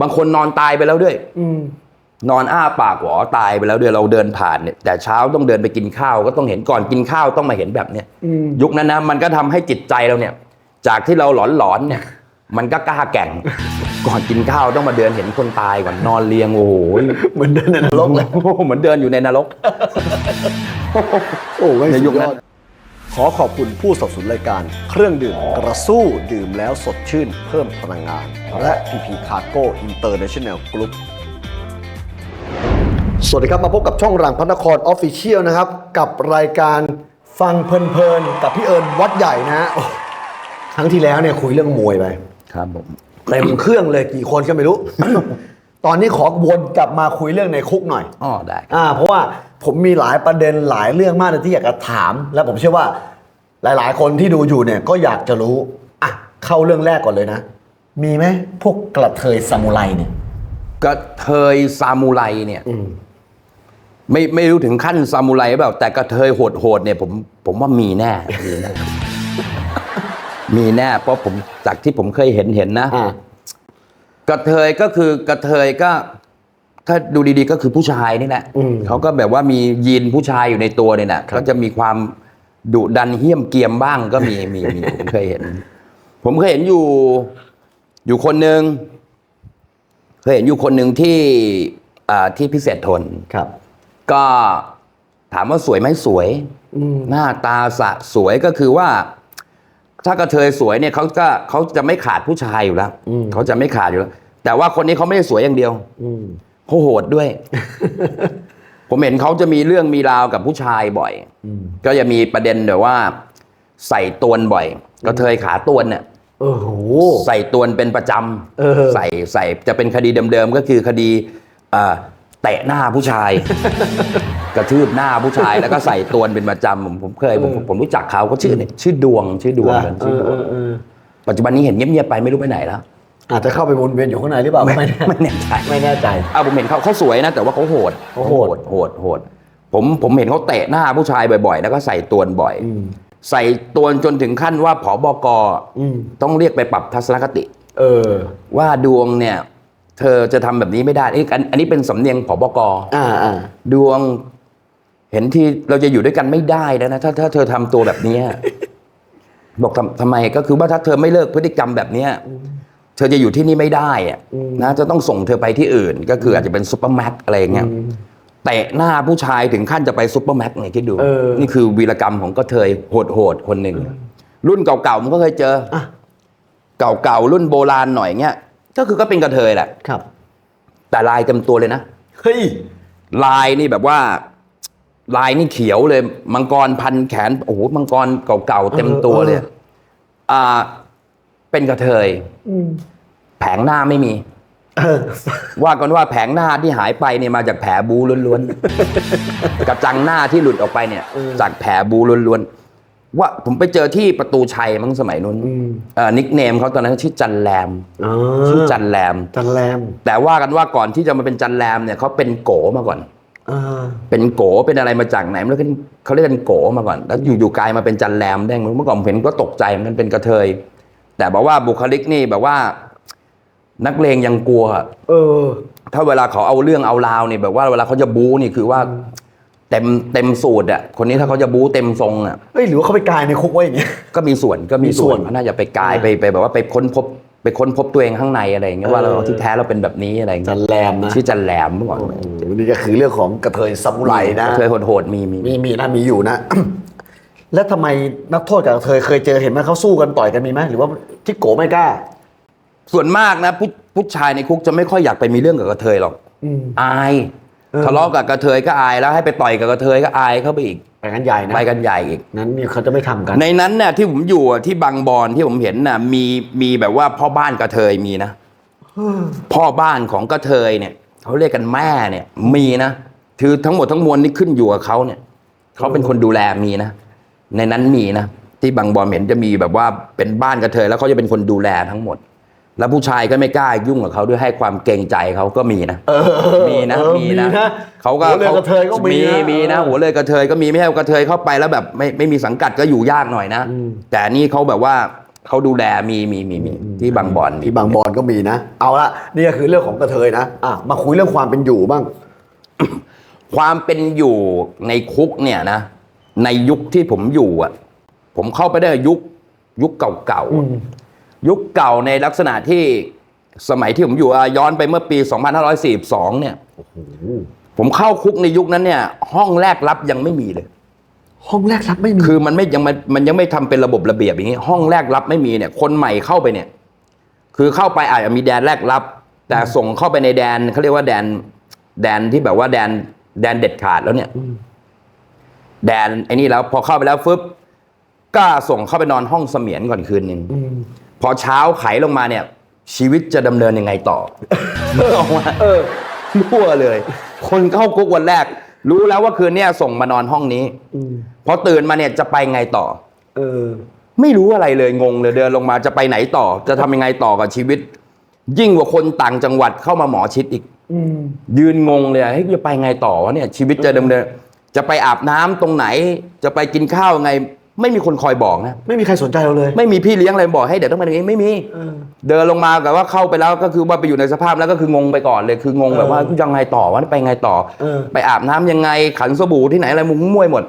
บางคนนอนตายไปแล้วด้วย อืมนอนอ้าปากหวอตายไปแล้วด้วยเราเดินผ่านเนี่ยแต่เช้าต้องเดินไปกินข้าวก็ต้องเห็นก่อนกินข้าวต้องมาเห็นแบบเนี้ยอืมยุคนั้นนะมันก็ทำให้จิตใจเราเนี่ย จากที่เราหลอนๆเนี่ย มันก็กล้าแกร่ง ก่อนกินข้าวต้องมาเดินเห็นคนตายก่อนนอนเรียงโอ้โหเหมือนเดินในนรกเลย โอ้โหเหมือนเดินอยู่ในนรก โอ้ยในยุคนั้นสุดอด ขอขอบคุณผู้สนับสนุนรายการ เครื่องดื่มกระสู้ดื่มแล้วสดชื่นเพิ่มพลังงาน และ PP Cargo International Group สวัสดีครับ มาพบกับช่องรังพระนครออฟฟิเชียลนะครับ กับรายการฟังเพลินๆ กับพี่เอิญวัดใหญ่นะฮะโอ้ครั้งที่แล้วเนี่ยคุยเรื่องมวยไปครับผมเต็มเครื่องเลยกี่คนก็ไม่รู้ ตอนนี้ขอวนกลับมาคุยเรื่องในคุกหน่อยอ๋อได้อ่าเพราะว่าผมมีหลายประเด็นหลายเรื่องมากเลยที่อยากจะถาม และผมเชื่อว่าหลาย ๆ คนที่ดูอยู่เนี่ยก็อยากจะรู้อะเข้าเรื่องแรกก่อนเลยนะ มีไหมพวกกระเทยซามูไรเนี่ยกระเทยซามูไรเนี่ยไม่ไม่รู้ถึงขั้นซามูไรหรือเปล่าแต่กระเทยโหดๆเนี่ยผมผมว่ามีแน่มีแน่มีแน่เพราะผมจากที่ผมเคยเห็นเห็นนะอ่า กระเทยก็คือกระเทยก็ ถ้าดูดีๆก็คือผู้ชายนี่แหละอืมเขาก็แบบว่ามียีนผู้ชายอยู่ในตัวเนี่ยนะก็จะมีความดุดันเหี้ยมเกียมบ้างก็มีมีมีผมเคยเห็น ผมเคยเห็นอยู่ อยู่คนหนึ่งเคยเห็นอยู่คนหนึ่งที่อ่าที่พิเศษทน ครับ ก็ถามว่าสวยไหมสวย อืม หน้าตาสะสวยก็คือว่า ถ้ากระเทยสวยเนี่ยเขาก็เขาจะไม่ขาดผู้ชายอยู่แล้วอืม เขาจะไม่ขาดอยู่แล้ว แต่ว่าคนนี้เขาไม่ได้สวยอย่างเดียวอืม เขาโหดด้วย ผมเห็นเขาจะมีเรื่องมีราวกับผู้ชายบ่อย อืม ก็จะมีประเด็นแบบว่า ใส่ตวนบ่อย กระเทยขาตวนเนี่ย เออโห ใส่ตวนเป็นประจเออำใส่ใส่จะเป็นคดีเดิมๆก็คือคดีเอ่อ เตะหน้าผู้ชาย กระทืบหน้าผู้ชายแล้วก็ใส่ตวนเป็นประจำผมผมเคยผมผมผมรู้จักเขาเขาชื่อเนี่ยชื่อดวงชื่อดวงเอชื่ออดวเองอเออปัจจุบันนี้เห็นเงียบๆไปไม่รู้ไปไหนแล้วอาจจะเข้าไปวนเวียนอยู่ข้างในหรือเปล่าไม่แน่ไม่แน่ใจไม่แน่ใจอะผมเห็นเขาเขาสวยนะ แต่ว่าเขาโหดเขาโหดโหดโหดผมผมเห็นเขาเตะหน้าผู้ชายบ่อยๆ แล้วก็ใส่ตวนบ่อยอืมใส่ตวนจนถึงขั้นว่าผอบกอืมต้องเรียกไปปรับทัศนคติ เออ ว่าดวงเนี่ย เธอจะทำแบบนี้ไม่ได้อันนี้อันอันนี้เป็นสำเนียงผอบกอ่าอ่าดวง เห็นที่เราจะอยู่ด้วยกันไม่ได้แล้วนะถ้าถ้าเธอทำตัวแบบเนี้ย บอกทำทำไมก็คือว่าถ้าเธอไม่เลิกพฤติกรรมแบบเนี้ยเธอจะอยู่ที่นี่ไม่ได้อะนะจะต้องส่งเธอไปที่อื่น ก็คืออาจจะเป็นซุปเปอร์แม็กอะไรอย่างเงี้ย เตะหน้าผู้ชายถึงขั้นจะไปซุปเปอร์แม็กเนี่ยคิดดู เออ นี่คือวีรกรรมของกระเทยโหดๆคนหนึ่ง รุ่นเก่าๆมันก็เคยเจออะเก่าๆรุ่นโบราณหน่อยเงี้ย ก็คือก็เป็นกระเทยแหละ ครับ แต่ลายเต็มตัวเลยนะ เฮ้ย ลายนี่แบบว่า ลายนี่เขียวเลย มังกรพันแขน โอ้โห มังกรเก่าๆเต็มตัวเลยเอออ่า เป็นกระเทยอืมแผงหน้าไม่มีเออว่ากันว่าแผงหน้าที่หายไปเนี่ยมาจากแผลบูล้วนๆ กระจังหน้าที่หลุดออกไปเนี่ยเออจากแผลบูล้วนๆ ว่าผมไปเจอที่ประตูชัยมั้งสมัยนู้นอืมเอ่อนิกเนมเขาตอนนั้นชื่อจันแรมอ๋อชื่อจันแรมจันแรม แต่ว่ากันว่าก่อนที่จะมาเป็นจันแรมเนี่ยเขาเป็นโกมาก่อนอ่าเป็นโกเป็นอะไรมาจากไหนไม่รู้เขาเรียกกันโกมาก่อน แล้วอยู่ๆกลายมาเป็นจันแรมได้ไงเมื่อก่อนผมเห็นก็ตกใจเหมันเป็นกระเทย แต่บอกว่าบุคลิกนี่แบบว่า นักเลงยังกลัว เออ ถ้าเวลาเขาเอาเรื่องเอาราวนี่แบบว่าเวลาเขาจะบู๊นี่คือว่า เต็มเต็มสูตรอะคนนี้ถ้าเขาจะบู๊เต็มทรงอะเฮ้ยหรือว่าเขาไปกายในคุกไว้อย่างเงี้ย ก็มีส่วนก็มีมีส่ส่ววนนเขาน่าจะไปกายไปไปแบบว่าไปค้นพบไปค้นพบตัวเองข้างในอะไรอย่างเงี้ยว่าเราเออ ที่แท้เราเป็นแบบนี้อะไรอย่างจัเงี้ยนแรมนะชื่อจันแรมเมื่อก่อนโอ้โหนี่ก็คือเรื่องของกระเทยซามูไรนะเคยโหดๆมีมีมีมีนะมีอยู่นะ แล้วทำไมนักโทษกับกระเทยเคยเจอเห็นไหมเขาสู้กันต่อยกันมีไหมหรือว่าที่โกไม่กล้า ส่วนมากนะผู้ผู้ชายในคุกจะไม่ค่อยอยากไปมีเรื่องกับกระเทยหรอกอืมอายเออ ทะเลาะกับกระเทยก็อายแล้วให้ไปต่อยกับกระเทยก็อายเข้าไปอีกไปกันใหญ่นะไปกันใหญ่อีก นั้นเนี่ยเขาจะไม่ทำกัน ในนั้นน่ะที่ผมอยู่อะที่บางบอนที่ผมเห็นน่ะมีมีแบบว่าพ่อบ้านกระเทยมีนะพ่อบ้านของกระเทยเนี่ยเขาเรียกกันแม่เนี่ยมีนะคือทั้งหมดทั้งมวลนี่ขึ้นอยู่กับเขาเนี่ยเขาเป็นคนดูแลมีนะในนั้นมีนะที่บางบอนเห็นจะมีแบบว่าเป็นบ้านกระเทยแล้วเขาจะเป็นคนดูแลทั้งหมด แล้วผู้ชายก็ไม่กล้ายุ่งกับเขาด้วยให้ความเกรงใจเขาก็มีนะเออมีนะเออมีนะเขาก็หัวเรือกระเทยก็มีมีนะมีนะเออหัวเลยกระเทยก็มีไม่ใช่ว่ากระเทยเข้าไปแล้วแบบไม่ไม่มีสังกัดก็อยู่ยากหน่อยนะอืมแต่นี่เขาแบบว่าเขาดูแลมีมีมีมีที่บางบอนมีที่บางบอนก็มีนะ เอาละนี่ก็คือเรื่องของกระเทยนะอะมาคุยเรื่องความเป็นอยู่บ้าง ความเป็นอยู่ในคุกเนี่ยนะ ในยุคที่ผมอยู่อะ ผมเข้าไปได้ยุคยุคเก่าๆ ยุคเก่าในลักษณะที่สมัยที่ผมอยู่อะย้อนไปเมื่อปี 2542 เนี่ยผมเข้าคุกในยุคนั้นเนี่ย ห้องแรกรับยังไม่มีเลย ห้องแรกรับไม่มี คือมันไม่ยังมันมันยังไม่ทำเป็นระบบระเบียบอย่างนี้ ห้องแรกรับไม่มีเนี่ย คนใหม่เข้าไปเนี่ย คือเข้าไปอาจจะมีแดนแรกรับ แต่ส่งเข้าไปในแดนเขาเรียกว่าแดน แดนที่แบบว่าแดน แดนเด็ดขาดแล้วเนี่ย แดนไอ้นี่แล้วพอเข้าไปแล้วฟึบก็ส่งเข้าไปนอนห้องเสมียนก่อนคืนหนึ่งพ อเช้าไขลงมาเนี่ย ชีวิตจะดำเนินยังไงต่อออกมาเออรั่วเลย คนเข้าคุกวันแรก รู้แล้วว่าคืนเนี้ยส่งมานอนห้องนี้พอตื่นมาเนี่ยจะไปไงต่อ เออ ไม่รู้อะไรเลยงงเลยเดินลงมาจะไปไหนต่อ จะทำยังไงต่อกับชีวิต ยิ่งกว่าคนต่างจังหวัดเข้ามาหมอชิดอีกยืนงงเลยเฮ้ยจะไปไงต่อวะเนี่ยชีวิตจะดำเนิน จะไปอาบน้ำตรงไหน จะไปกินข้าวยังไง ไม่มีคนคอยบอกนะ ไม่มีใครสนใจเราเลยไม่มีพี่เลี้ยงอะไรบอกให้เดี๋ยวต้องไปอย่างนี้ไม่มีเดินลงมากับว่าเข้าไปแล้วก็คือว่าไปอยู่ในสภาพแล้วก็คืองงไปก่อนเลยคืองงแบบว่ายังไงต่อวะไปไงต่อ เออไปอาบน้ำยังไงขันสบู่ที่ไหนอะไรมุ้งมวยหมด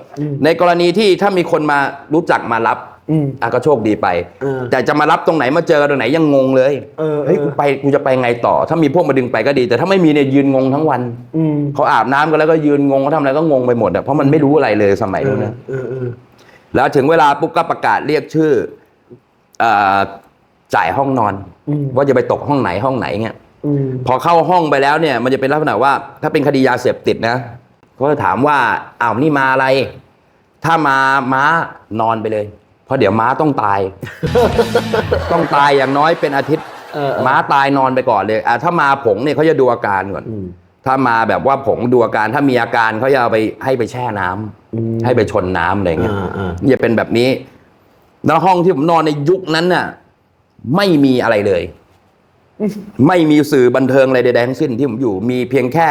ในกรณีที่ถ้ามีคนมารู้จักมารับอืม อะก็โชคดีไป เออ แต่จะมารับตรงไหนมาเจอกันตรงไหนยังงงเลยเออเฮ้ยเออกูไปกูจะไปไงต่อ ถ้ามีพวกมาดึงไปก็ดี แต่ถ้าไม่มีเนี่ยยืนงงทั้งวันอืมเขาอาบน้ำกันแล้วก็ยืนงงเขาทำอะไรก็งงไปหมดอะเพราะมันไม่รู้อะไรเลยสมัยนู้นนะ เออเออ แล้วถึงเวลาปุ๊บก็ประกาศเรียกชื่อเอ่อจ่ายห้องนอน ว่าจะไปตกห้องไหนห้องไหนเงี้ยอืมพอเข้าห้องไปแล้วเนี่ย มันจะเป็นลักษณะว่า ถ้าเป็นคดียาเสพติดนะเขาจะถามว่าอ้าวนี่มาอะไร ถ้ามาม้านอนไปเลย เพราะเดี๋ยวม้าต้องตาย ต้องตายอย่างน้อยเป็นอาทิตย์เออเออม้าตายนอนไปก่อนเลยอะถ้ามาผงเนี่ยเขาจะดูอาการก่อนถ้ามาแบบว่าผงดูอาการถ้ามีอาการเขาจะเอาไปให้ไปแช่น้ำ ให้ไปชนน้ำอะไรอย่างเงี้ยอ่าอ่าจะเป็นแบบนี้ แล้วห้องที่ผมนอนในยุคนั้นน่ะ ไม่มีอะไรเลย ไม่มีสื่อบันเทิงอะไรใดๆทั้งสิ้นที่ผมอยู่ มีเพียงแค่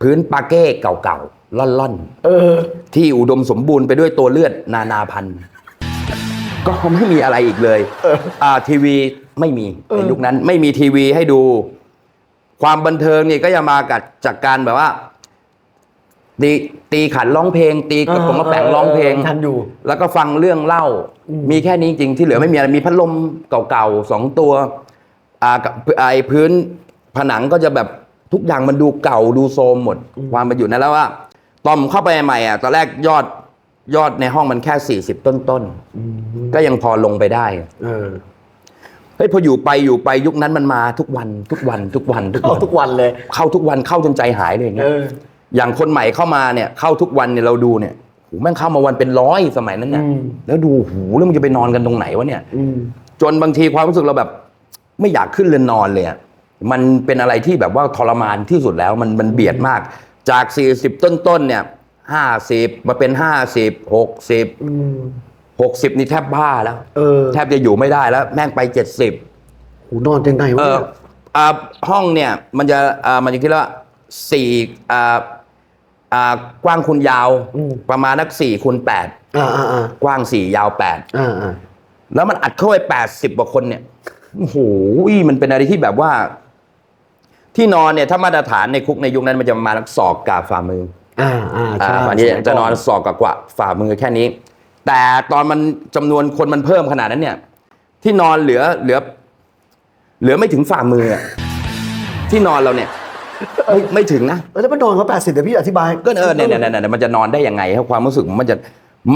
พื้นปาเก้เก่าๆล่อนเออๆที่อุดมสมบูรณ์ไปด้วยตัวเลือดนานาพันธุ์ก็ไม่มีอะไรอีกเลยอ่าทีวีไม่มีในยุคนั้น ไม่มีทีวีให้ดู ความบันเทิงเนี่ยก็จะมากับจากการแบบว่า ตีตีขันร้องเพลง ตีกระป๋องกระแป๋งร้องเพลงทันอยู่ แล้วก็ฟังเรื่องเล่า มีแค่นี้จริงๆที่เหลือไม่มีอะไรมีพัดลมเก่าๆสองตัวอ่ากับไอพื้นผนังก็จะแบบทุกอย่างมันดูเก่าดูโทรมหมดความมาอยู่นั้นแล้วว่าตอนผมเข้าไปใหม่อะตอนแรกยอดยอดในห้องมันแค่สี่สิบต้นๆก็ยังพอลงไปได้เออเฮ้ยพออยู่ไปอยู่ไปยุคนั้นมันมาทุกวันทุกวันทุกวันทุกเข้าวันทุกวันเลย เข้าทุกวันเข้าจนใจหายเลยอย่างเงี้เอย ออย่างคนใหม่เข้ามาเนี่ยเข้าทุกวันเนี่ยเราดูเนี่ยโหแม่งเข้ามาวันเป็นร้อยสมัยนั้นเนี่ยอืม แล้วดูโหแล้วมันจะไปนอนกันตรงไหนวะเนี่ย อืม จนบางทีความรู้สึกเราแบบ ไม่อยากขึ้นเรือนนอนเลยอะมันเป็นอะไรที่แบบว่าทรมานที่สุดแล้วมันมันเบียดมาก จาก 40 ต้นๆเนี่ยห้าสิบมาเป็นห้าสิบหกสิบอืมหกสิบนี่แทบบ้าแล้ว เออแทบจะอยู่ไม่ได้แล้ว แม่งไปเจ็ดสิบหูนอนยังไงเอวะอเนี่ยอ่าห้องเนี่ย มันจะอ่ามันจะคิดว่าสี่อ่า อ่ากว้างคูณยาวประมาณนักสี่คูณแปดอ่าอ่าอ่ากว้างสี่ยาวแปดอ่าอ่าแล้วมันอัดเข้าไปแปดสิบกว่าคนเนี่ยโอ้โหมันเป็นอะไรที่แบบว่า ที่นอนเนี่ยถ้ามาตรฐานในคุกในยุคนั้นมันจะประมาณศอกกับฝ่ามือ อ่าอ่าอ่าใช่อันนี้จะนอนศอกกับกว่าฝ่ามือแค่นี้ แต่ตอนมันจำนวนคนมันเพิ่มขนาดนั้นเนี่ย ที่นอนเหลือเหลือ เหลือไม่ถึงฝ่ามืออะที่นอนเราเนี่ย ไม่ไม่ถึงนะเออแล้วมันนอนเขาแปดสิบเดี๋ยวพี่อธิบายก็เออเนี่ยเนี่ยเนี่ยเนี่ยมันจะนอนได้ยังไงครับความรู้สึกมันจะ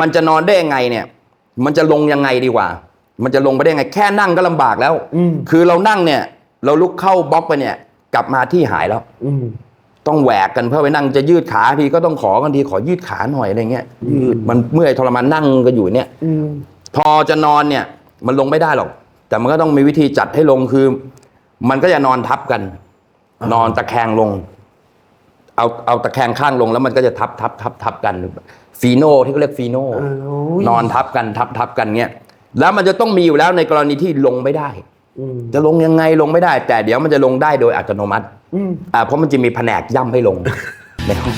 มันจะนอนได้ยังไงเนี่ย มันจะลงยังไงดีกว่า มันจะลงไปได้ยังไง แค่นั่งก็ลำบากแล้วอืมคือเรานั่งเนี่ย เราลุกเข้าบล็อกไปเนี่ย กลับมาที่หายแล้วอืมต้องแหวกกันเพื่อไปนั่งจะยืดขาทีก็ต้องขอกันทีขอยืดขาหน่อยอะไรเงี้ยยืดมันเมื่อยทรมานนั่งกันอยู่เนี่ยอืมพอจะนอนเนี่ย มันลงไม่ได้หรอก แต่มันก็ต้องมีวิธีจัดให้ลงคือ มันก็จะนอนทับกัน นอนตะแคงลง เอาเอาตะแคงข้างลงแล้วมันก็จะทับทับทับทับกันฟีโน่ที่เขาเรียกฟีโน่เออโอ้ยนอนทับกันทับทับกันเงี้ยแล้วมันจะต้องมีอยู่แล้วในกรณีที่ลงไม่ได้อืมจะลงยังไงลงไม่ได้ แต่เดี๋ยวมันจะลงได้โดยอัตโนมัติอืมอ่าเพราะมันจะมีแผนกย่ำให้ลงในห้อง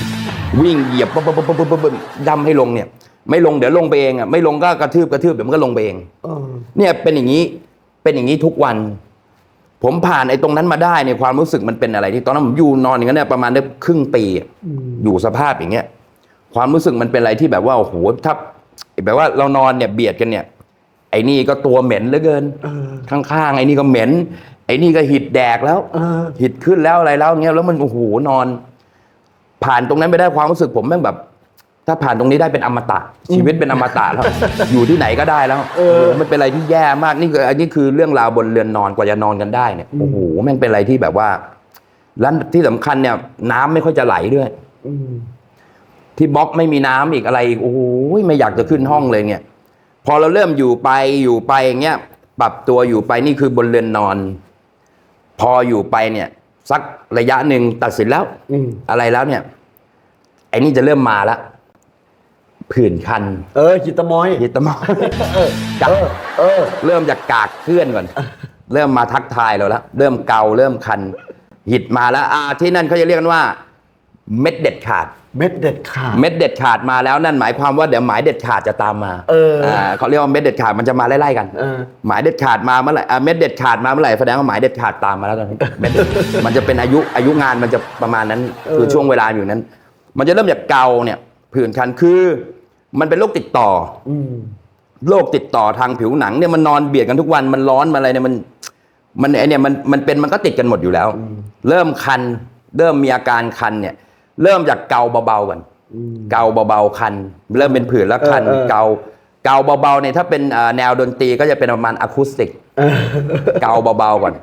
วิ่งเหยียบปุ๊บปุ๊บปุ๊บปุ๊บปุ๊บย่ำให้ลงเนี่ย ไม่ลงเดี๋ยวลงไปเองอะไม่ลงก็กระทืบกระทืบเดี๋ยวมันก็ลงไปเองเออเนี่ยเป็นอย่างนี้เป็นอย่างนี้ทุกวัน ผมผ่านไอ้ตรงนั้นมาได้เนี่ยความรู้สึกมันเป็นอะไรที่ตอนนั้นผมอยู่นอนอย่างนั้นเนี่ยประมาณได้ครึ่งปีอะอยู่สภาพอย่างเงี้ย ความรู้สึกมันเป็นอะไรที่แบบว่าโอ้โหถ้าแบบว่าเรานอนเนี่ยเบียดกันเนี่ย ไอ้นี่ก็ตัวเหม็นเหลือเกินข้างๆไอ้นี่ก็เหม็น ไอ้นี่ก็หิดแดกแล้วเออหิดขึ้นแล้วอะไรแล้วเงี้ยแล้วมันโอ้โหนอน ผ่านตรงนั้นไปได้ความรู้สึกผมแม่งแบบ ถ้าผ่านตรงนี้ได้เป็นอมตะ ชีวิตเป็นอมตะแล้ว อยู่ที่ไหนก็ได้แล้วเออโโหมันเป็นอะไรที่แย่มากนี่คืออันนี้คือเรื่องราวบนเรือนนอนกว่าจะนอนกันได้เนี่ยโอ้โหแม่งเป็นอะไรที่แบบว่าแล้วที่สำคัญเนี่ย น้ำไม่ค่อยจะไหลด้วยอืมที่บล็อกไม่มีน้ำอีกอะไรอีกโอ้โหไม่อยากจะขึ้นห้องเลยเนี่ย พอเราเริ่มอยู่ไปอยู่ไปอย่างเงี้ยปรับตัวอยู่ไปนี่คือบนเรือนนอน พออยู่ไปเนี่ย สักระยะหนึ่งตัดสินแล้วอืมอะไรแล้วเนี่ยไอ้นี่จะเริ่มมาละ ผื่นคันเออจิตตมอยยิตมอเออเออ เริ่มจากกากเคลื่อนก่อน เริ่มมาทักทายเราแล้ว เริ่มเกาเริ่มคัน หิดมาแล้วอ่าที่นั่นเขาจะเรียกกันว่า เม็ดเด็ดขาด เม็ดเด็ดขาด เม็ดเด็ดขาดมาแล้วนั่นหมายความว่าเดี๋ยวหมายเด็ดขาดจะตามมา เอออ่เขาเรียกว่าเม็ดเด็ดขาดมันจะมาไล่ๆกันเออหมายเด็ดขาดมาเมื่อไหร่อะเม็ดเด็ดขาดมาเมื่อไหร่แสดงว่าหมายเด็ดขาดตามมาแล้วตอนนี้เม็ดเด็ดมันจะเป็นอายุอายุงานมันจะประมาณนั้น คือช่วงเวลาอยู่นั้น มันจะเริ่มจากเกาเนี่ยผื่นคันคือ มันเป็นโรคติดต่ออืมโรคติดต่อทางผิวหนังเนี่ยมันนอนเบียดกันทุกวันมันร้อนมาอะไรเนี่ยมัน มันไอเนี่ยมันมันเป็นมันก็ติดกันหมดอยู่แล้ว เริ่มคัน เริ่มมีอาการคันเนี่ย เริ่มจากเกาเบาๆก่อนเกาเบาๆคัน เริ่มเป็นผื่นแล้วคันเออเออเกาเกาเบาๆเนี่ยถ้าเป็นเอ่อแนวดนตรีก็จะเป็นประมาณอะคูสติกเกาเบาๆก่อน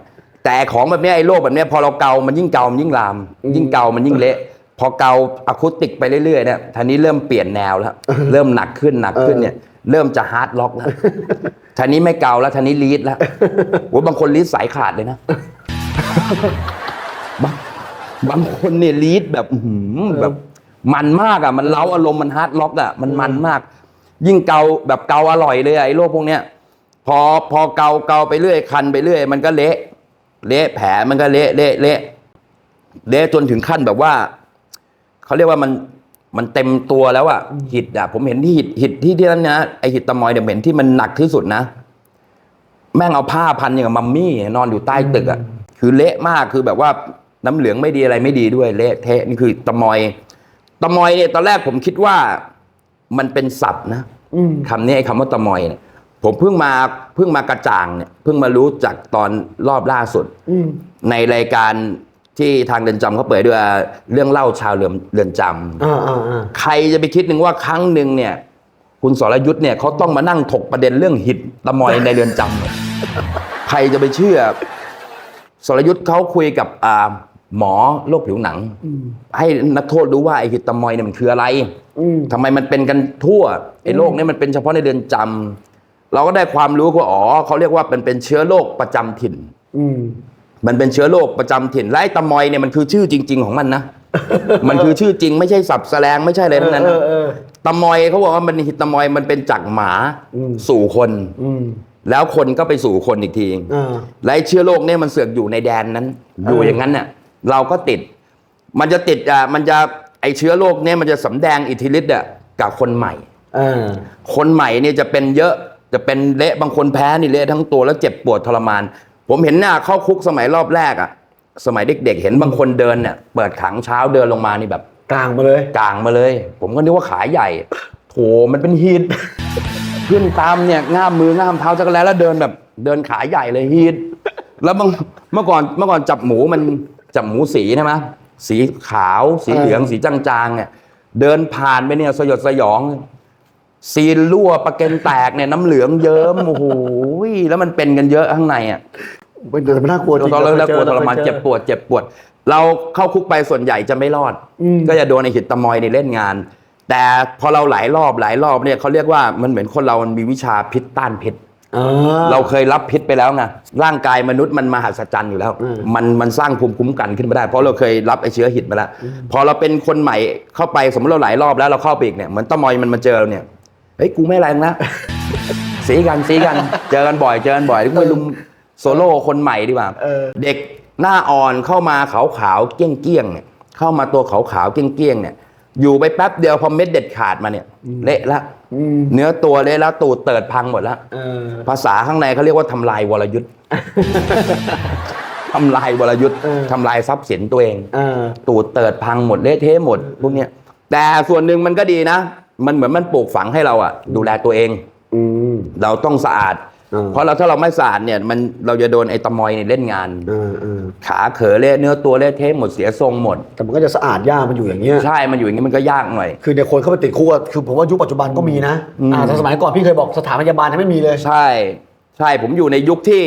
แต่ของแบบเนี้ยไอ้โรคแบบเนี้ยพอเราเกามันยิ่งเกามันยิ่งลาม ยิ่งเกามันยิ่งเละ พอเกาอะคูสติกไปเรื่อยๆเนี่ยทีนี้เริ่มเปลี่ยนแนวแล้ว เริ่มหนักขึ้นหนักขึ้นเนี่ย เริ่มจะฮาร์ดล็อกแล้วทีนี้ไม่เกาแล้วทีนี้ลีดแล้วโอ้ยบางคนลีดสายขาดเลยนะบางบางคนเนี่ยลีดแบบอื้อหือแบบ มันมากอะ มันเล้าอารมณ์มันฮาร์ดล็อกอะมันมันมาก ยิ่งเกาแบบเกาอร่อยเลยอะไอ้โรคพวกเนี้ยพอพอเกาเกาไปเรื่อยคันไปเรื่อย มันก็เละ เละแผลมันก็เละเละเละเละจนถึงขั้นแบบว่า เขาเรียกว่ามันมันเต็มตัวแล้วอะหิดอะผมเห็นที่หิดหิดที่ที่นั่นนะไอหิดตะมอยเนี่ยเห็นที่มันหนักที่สุดนะ แม่งเอาผ้าพันอย่างกับมัมมี่ นอนอยู่ใต้ตึกอะคือเละมากคือแบบว่าน้ำเหลืองไม่ดีอะไรไม่ดีด้วยเละเทะนี่คือตะมอยตะมอยเนี่ยตอนแรกผมคิดว่ามันเป็นศัพท์นะอืมคำนี้ไอ้คำว่าตะมอยเนี่ยผมเพิ่งมาเพิ่งมากระจ่างเนี่ยเพิ่งมารู้จากตอนรอบล่าสุดอืมในรายการ ที่ทางเรือนจำเขาเปิดด้วยเรื่องเล่าชาวเรือนเรือนจำอ่าอ่าอ่าใครจะไปคิดหนึ่งว่าครั้งหนึ่งเนี่ย คุณสรยุทธ์เนี่ยเขาต้องมานั่งถกประเด็นเรื่องหิดตะมอยในเรือนจำเนี่ยใครจะไปเชื่อ สรยุทธ์เขาคุยกับอ่าหมอโรคผิวหนังให้นักโทษรู้ว่าไอ้หิดตะมอยเนี่ยมันคืออะไรอืมทำไมมันเป็นกันทั่วไอ้โรคนี้มันเป็นเฉพาะในเรือนจำเราก็ได้ความรู้ว่าอ๋อเขาเรียกว่าเป็นเป็นเชื้อโรคประจำถิ่นอื มมันเป็นเชื้อโรคประจำถิ่นและไอ้ตะมอยเนี่ยมันคือชื่อจริง ๆ ของมันนะ มันคือชื่อจริงไม่ใช่สับแสลงไม่ใช่อะไรทั้งนั้นเอนะอเออตะมอยเขาบอกว่ามันตะมอยมันเป็นจากหมาอืมสู่คนอืมแล้วคนก็ไปสู่คนอีกทีอ่าและไอ้เชื้อโรคเนี่ยมันเสือกอยู่ในแดนนั้นอยู่เออออย่างนั้นเนี่ยเราก็ติด มันจะติดอะมันจะไอเชื้อโรคเนี่ยมันจะสำแดงอิทธิฤทธิ์อะกับคนใหม่อ่าคนใหม่เนี่ยจะเป็นเยอะจะเป็นเละบางคนแพ้นี่เละทั้งตัวแล้วเจ็บปวดทรมาน ผมเห็นหน้าเข้าคุกสมัยรอบแรกอะสมัยเด็กๆ เห็นบางคนเดินเนี่ยเปิดขังเช้าเดินลงมานี่แบบกลางมาเลย กลางมาเลย ผมก็นึกว่าขาใหญ่โถมันเป็นฮีทขึ้นตามเนี่ยง่ามมือง่ามเท้าจักรแล้แล้วเดินแบบเดินขาใหญ่เลยฮีทแล้วบางเมื่อก่อนเมื่อก่อนจับหมูมันจับหมูสีใช่ไหมสีขาวสีเหลืองเออสีจางๆเนี่ยเดินผ่านไปเนี่ยสยดสยอง ซีนรั่วประเก็นแตกเนี่ยน้ำเหลืองเยิ้มโอ้โหแล้วมันเป็นกันเยอะข้างในอะเป็นแต่มันน่ากลัวจริงตอนแรกแล้วกลัวทรมานคยเจ็บปวดเจ็บปวด เราเข้าคุกไปส่วนใหญ่จะไม่รอดอืมก็จะโดนไอหิดตะมอยในเล่นงาน แต่พอเราหลายรอบหลายรอบเนี่ยเขาเรียกว่ามันเหมือนคนเรามันมีวิชาพิษต้านพิษอ่าเราเคยรับพิษไปแล้วไงร่างกายมนุษย์มันมหัศจรรย์อยู่แล้วอืมมันมันสร้างภูมิคุ้มกันขึ้นมาได้ เพราะเราเคยรับไอเชื้อหิดมาแล้ว พอเราเป็นคนใหม่เข้าไปสมมติเราหลายรอบแล้วเราเข้าไปอีกเนี่ยเหมือนตะมอยมันมาเจอเราเนี่ย เฮ้ยกูไม่แรงนะสีกันสีกัน เจอกันบ่อยเจอกันบ่อยกูไปลุมโซโล่คนใหม่ดีกว่าเออเด็กหน้าอ่อนเข้ามาขาวขาวๆเกี้ยงเกี้ยงๆเนี่ยเข้ามาตัวขาวขาวๆเกี้ยงเกี้ยงๆเนี่ยอยู่ไปแป๊บเดียวพอเม็ดเด็ดขาดมาเนี่ยเละละอืมเนื้อตัวเละแล้วตูดเติดพังหมดแล้วเออภาษาข้างในเขาเรียกว่าทำลายวรยุทธ์ทำลายวรยุทธ์เออทำลายทรัพย์สินตัวเองเออตูดเติดพังหมดเละเทะหมดพวกเนี้ยแต่ส่วนหนึ่งมันก็ดีนะ มันเหมือนมันปลูกฝังให้เราอะดูแลตัวเอง อืม เราต้องสะอาด อืม เพราะเราถ้าเราไม่สะอาดเนี่ยมันเราจะโดนไอ้ตะมอยเนี่ยเล่นงาน เออเออขาเขอเละเนื้อตัวเละเทะหมดเสียทรงหมด แต่มันก็จะสะอาดยากมันอยู่อย่างเงี้ย ใช่ มันอยู่อย่างนี้มันก็ยากหน่อย คือเนี่ยคนเข้าไปติดคุกอะคือผมว่ายุคปัจจุบันก็มีนะ อ่าแต่สมัยก่อนพี่เคยบอกสถานพยาบาลยังไม่มีเลย ใช่ ใช่ผมอยู่ในยุคที่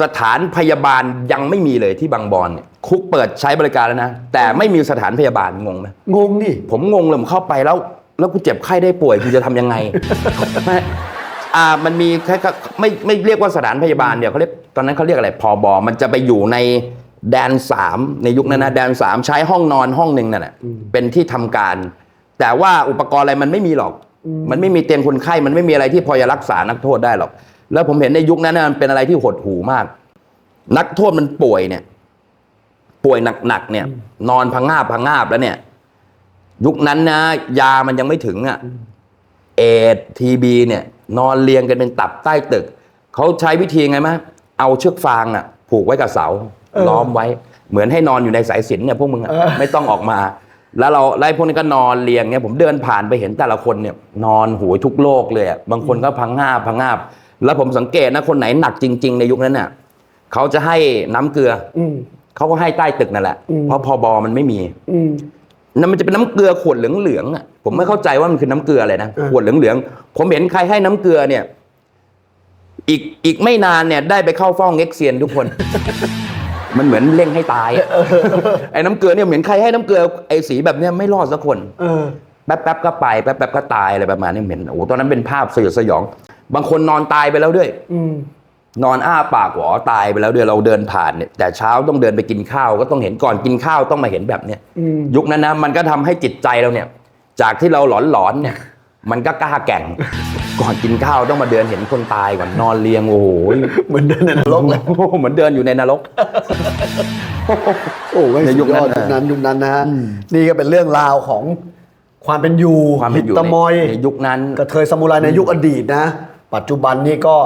สถานพยาบาลยังไม่มีเลยที่บางบอนเนี่ยคุกเปิดใช้บริการแล้วนะ แต่ไม่มีสถานพยาบาลงงไหมงงดิผมงงเลยผมเข้าไปแล้ว แล้วกูเจ็บไข้ได้ป่วยกูจะทำยังไง ไม่อ่ามันมีแค่ก็ไม่ไม่เรียกว่าสถานพยาบาลเดี๋ยวเขาเรียกตอนนั้นเขาเรียกอะไรพอบอมันจะไปอยู่ในแดนสามในยุคนั้นนะแดนสามใช้ห้องนอนห้องหนึ่งนั่นแหละเป็นที่ทำการ แต่ว่าอุปกรณ์อะไรมันไม่มีหรอก มันไม่มีเตียงคนไข้มันไม่มีอะไรที่พอจะรักษานักโทษได้หรอก แล้วผมเห็นในยุคนั้นนะมันเป็นอะไรที่หดหู่มาก นักโทษมันป่วยเนี่ย ป่วยหนักๆเนี่ย นอนพังงาบพังงาบแล้วเนี่ย ยุคนั้นนะ ยามันยังไม่ถึงอะ่ะ เอดทีบีเนี่ย นอนเรียงกันเป็นตับใต้ตึก เขาใช้วิธีไงมะเอาเชือกฟางอะ่ะ ผูกไว้กับเสาเออล้อมไว้ เหมือนให้นอนอยู่ในสายสิญจนเนี่ยพวกมึงอะเออไม่ต้องออกมา แล้วเราไล่พวกนี้ก็นอนเรียงเนี่ยผมเดินผ่านไปเห็นแต่ละคนเนี่ย นอนโหยทุกโลกเลยอะบางคนก็พังงาบพังงาบแล้วผมสังเกตนะคนไหนหนักจริง ๆ ในยุคนั้นน่ะเขาจะให้น้ำเกลืออืมเขาก็ให้ใต้ตึกนั่นแหละอืมเพราะพอบอมันไม่มี อืม นั่นมันจะเป็นน้ำเกลือขวดเหลืองๆอะ ผมไม่เข้าใจว่ามันคือน้ำเกลืออะไรนะเออขวดเหลืองๆผมเห็นใครให้น้ำเกลือเนี่ย อีกอีกไม่นานเนี่ย ได้ไปเข้าเฝ้าเง็กเซียนทุกคน มันเหมือนเร่งให้ตายอะไอ้น้ำเกลือเนี่ยเหมือนใครให้น้ำเกลือไอ้สีแบบเนี้ยไม่รอดสักคนเออแป๊บๆก็ไปแป๊บๆก็ตายอะไรประมาณนี้เหม็นโอ้โหตอนนั้นเป็นภาพสยดสยอง บางคนนอนตายไปแล้วด้วย อืม นอนอ้าปากหวอตายไปแล้วเดี๋ยวเราเดินผ่านเนี่ยแต่เช้าต้องเดินไปกินข้าวก็ต้องเห็นก่อนกินข้าวต้องมาเห็นแบบเนี้ยอืมยุคนั้นนะมันก็ทำให้จิตใจเราเนี่ย จากที่เราหลอนๆเนี่ย มันก็กล้าแกร่ง ก่อนกินข้าวต้องมาเดินเห็นคนตายก่อนนอนเรียงโอ้โหเหมือนเดินในนรกเลยเหมือนเดินอยู่ในนรกโอ้ยในยุคนั้นสุดยอดยุคนั้นยุคนั้นนะฮะนี่ก็เป็นเรื่องราวของความเป็นอยู่ความเป็นอยู่หิตะมอยในในยุคนั้นกระเทยซามูไรในยุคอดีตนะ ปัจจุบันนี่ก็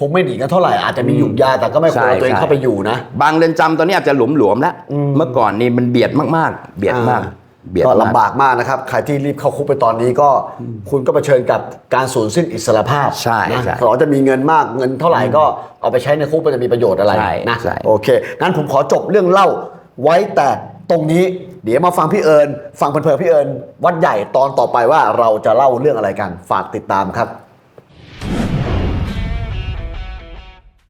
คงไม่หนีกันเท่าไหร่อาจจะมีหยุดยาแต่ก็ไม่ควรเอาตัวเองใช่เข้าไปอยู่นะ บางเรือนจำตอนนี้อาจจะหลวมๆแล้ว อืม เมื่อก่อนนี่มันเบียดมากๆ เบียดมากอ่าเบียดก็มากลำบากมากนะครับ ใครที่รีบเข้าคุกไปตอนนี้ก็คุณก็เผชิญกับการสูญสิ้นอิสรภาพใช่นะใช่ต่อจะมีเงินมากเงินเท่าไหร่ก็เอาไปใช้ในคุกมันจะมีประโยชน์อะไรใช่นะใช่ โอเคงั้นผมขอจบเรื่องเล่าไว้แต่ตรงนี้ เดี๋ยวมาฟังพี่เอิญฟังเพลินๆพี่เอิญวัดใหญ่ตอนต่อไปว่าเราจะเล่าเรื่องอะไรกันฝากติดตามครับ